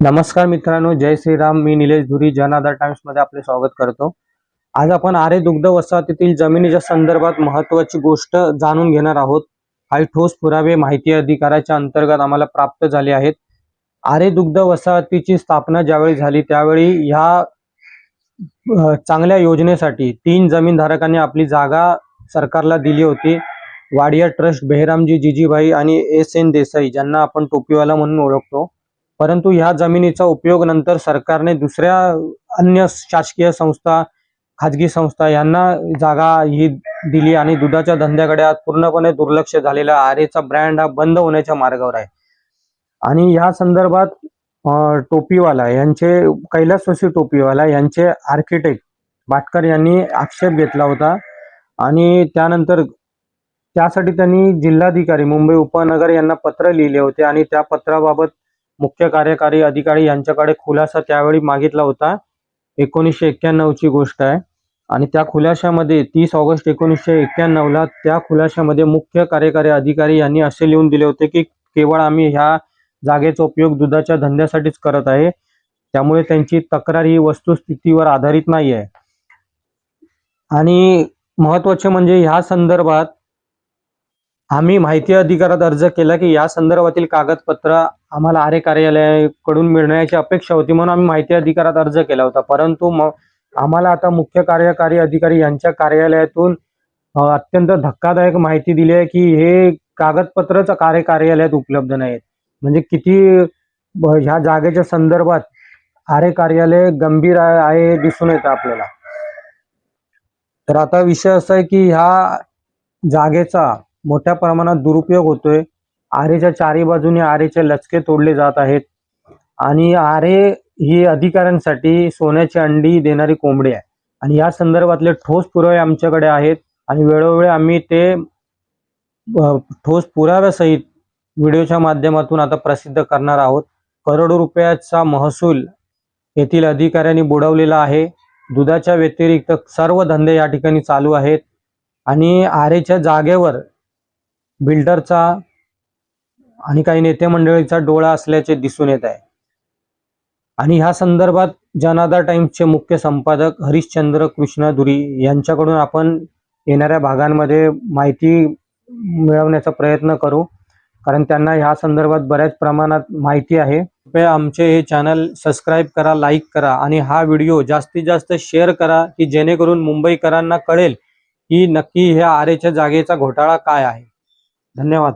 नमस्कार मित्रांनो जय श्रीराम. मी निलेश धुरी जनआधार टाइम्समध्ये आपले स्वागत करतो. आज आपण आरे दुग्ध वसाहतीतील जमिनीच्या संदर्भात महत्वाची गोष्ट जाणून घेणार आहोत. काही ठोस पुरावे माहिती अधिकाराच्या अंतर्गत आम्हाला प्राप्त झाले आहेत. आरे दुग्ध वसाहतीची स्थापना ज्यावेळी झाली त्यावेळी ह्या चांगल्या योजनेसाठी तीन जमीनधारकांनी आपली जागा सरकारला दिली होती. वाडिया ट्रस्ट बेहरामजी जिजीभाई आणि एस एन देसाई ज्यांना आपण टोपीवाला म्हणून ओळखतो. परंतु ह्या जमिनीचा उपयोग नंतर सरकारने दुसऱ्या अन्य शासकीय संस्था खाजगी संस्था यांना जागा ही दिली आणि दुधाच्या धंद्याकडे आज पूर्णपणे दुर्लक्ष झालेला आरेचा ब्रँड हा बंद होण्याच्या मार्गावर आहे. आणि या संदर्भात टोपीवाला यांचे कैलासवासी टोपीवाला यांचे आर्किटेक्ट भाटकर यांनी आक्षेप घेतला होता. आणि त्यानंतर त्यासाठी त्यांनी जिल्हाधिकारी मुंबई उपनगर यांना पत्र लिहिले होते आणि त्या पत्राबाबत मुख्य कार्यकारी अधिकारी यांच्याकडे खुलासा त्यावेळी मागितला होता. एकोणीसशे एक्क्याण्णवची गोष्ट आहे. आणि त्या खुलाशामध्ये तीस ऑगस्ट एकोणीसशे एक्क्याण्णवला त्या खुलाशामध्ये मुख्य कार्यकारी अधिकारी यांनी असे लिहून दिले होते की केवळ आम्ही ह्या जागेचा उपयोग दुधाच्या धंद्यासाठीच करत आहे. त्यामुळे त्यांची तक्रार ही वस्तुस्थितीवर आधारित नाही आहे. आणि महत्त्वाचे म्हणजे ह्या संदर्भात आम्ही माहिती अधिकारात अर्ज केला की या संदर्भातील कागदपत्र आम्हाला आरे कार्यालयाकडून मिळण्याची अपेक्षा होती म्हणून आम्ही माहिती अधिकारात अर्ज केला होता. परंतु आम्हाला आता मुख्य कार्यकारी अधिकारी यांच्या कार्यालयातून अत्यंत धक्कादायक माहिती दिली आहे की हे कागदपत्रच कार्य कार्यालयात उपलब्ध नाहीत. म्हणजे किती ह्या जागेच्या संदर्भात आरे कार्यालय गंभीर आहे दिसून येतं आपल्याला. तर आता विषय असा आहे की ह्या जागेचा मोठ्या प्रमाणात दुरुपयोग होतोय. आरेच्या चारी बाजूने आरेचे लचके तोडले जात आहेत. आणि आरे ही अधिकाऱ्यांसाठी सोन्याची अंडी देणारी कोंबडी आहे. आणि या संदर्भातले ठोस पुरावे आमच्याकडे आहेत. आणि वेळोवेळी आम्ही ते ठोस पुराव्यासहित व्हिडिओच्या माध्यमातून आता प्रसिद्ध करणार आहोत. करोडो रुपयाचा महसूल येथील अधिकाऱ्यांनी बुडवलेला आहे. दुधाच्या व्यतिरिक्त सर्व धंदे या ठिकाणी चालू आहेत. आणि आरेच्या जागेवर बिल्डरचा आणि काही नेते मंडळीचा डोळा असल्याचे दिसून येत आहे. आणि ह्या संदर्भात जनादा टाइम्सचे मुख्य संपादक हरिश्चंद्र कृष्णधुरी यांच्याकडून आपण येणाऱ्या भागांमध्ये माहिती मिळवण्याचा प्रयत्न करू कारण त्यांना ह्या संदर्भात बऱ्याच प्रमाणात माहिती आहे. कृपया आमचे हे चॅनल सबस्क्राईब करा लाईक करा आणि हा व्हिडिओ जास्तीत जास्त शेअर करा की जेणेकरून मुंबईकरांना कळेल की नक्की ह्या आरेच्या जागेचा घोटाळा काय आहे. धन्यवाद.